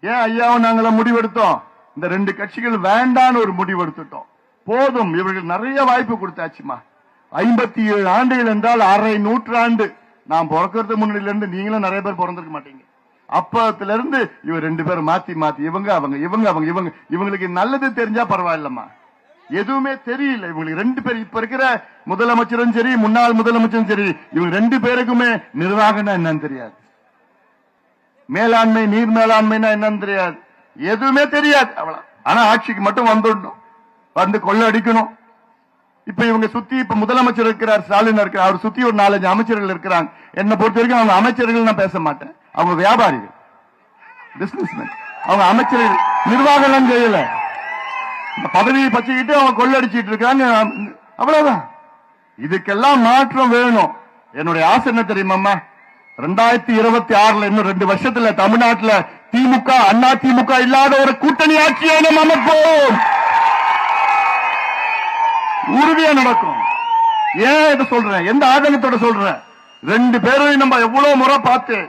ஏன் ஐயாவும் நாங்கள முடிவெடுத்தோம்? இந்த ரெண்டு கட்சிகள் வேண்டான்னு ஒரு முடிவெடுத்துட்டோம். போதும் இவர்கள் நிறைய வாய்ப்பு கொடுத்தாச்சுமா. ஐம்பத்தி ஏழு ஆண்டுகள் என்றால் அரை நூற்றாண்டு. நான் பிறக்கிறது முன்னாடில இருந்து நீங்களும் நிறைய பேர் பிறந்திருக்க மாட்டீங்க. அப்பத்துல இருந்து இவர் ரெண்டு பேரும் மாத்தி மாத்தி இவங்க அவங்க இவங்க அவங்க இவங்க இவங்களுக்கு நல்லது தெரிஞ்சா பரவாயில்லம்மா. எதுவுமே தெரியல. இவங்களுக்கு ரெண்டு பேர் இப்ப இருக்கிற முதலமைச்சரும் சரி முன்னாள் முதலமைச்சரும் சரி. இவங்க ரெண்டு பேருக்குமே நிர்வாகம்னா என்னன்னு தெரியாது. மேலாண்மை நீர் மேலாண்மைனா என்னன்னு தெரியாது. எதுவுமே தெரியாது அவ்வளவு. ஆனா ஆட்சிக்கு மட்டும் வந்துடணும். வந்து கொள்ள அடிக்கணும் இப்ப இவங்க சுத்தி இப்ப முதலமைச்சர் இருக்கிறார் ஸ்டாலின் இருக்கிறார். அவர் சுத்தி ஒரு நாலஞ்சு அமைச்சர்கள் இருக்கிறாங்க. என்னை பொறுத்த வரைக்கும் அவங்க அமைச்சர்கள் நான் பேச மாட்டேன். அவங்க வியாபாரிகள் பிசினஸ்மேன் அவங்க அமைச்சர்கள் நிர்வாகம் செய்யல. பதவியை பச்சுக்கிட்டு அவங்க கொள்ளடிச்சிட்டு இருக்காங்க. அவ்வளவுதான். இதுக்கெல்லாம் மாற்றம் வேணும். என்னுடைய ஆசை என்ன தெரியுமாம்மா? ரெண்டாயிரத்தி இருபத்தி ஆறுல இன்னும் ரெண்டு வருஷத்துல தமிழ்நாட்டுல திமுக அண்ணா திமுக இல்லாத ஒரு கூட்டணி ஆட்சியை நம்ம அமைப்போம். உறுதியா நடக்கும். ஏன் இதை சொல்றேன்? எந்த ஆதங்கத்தோட சொல்றேன்? ரெண்டு பேரும் நம்ம எவ்வளவு முறை பார்த்து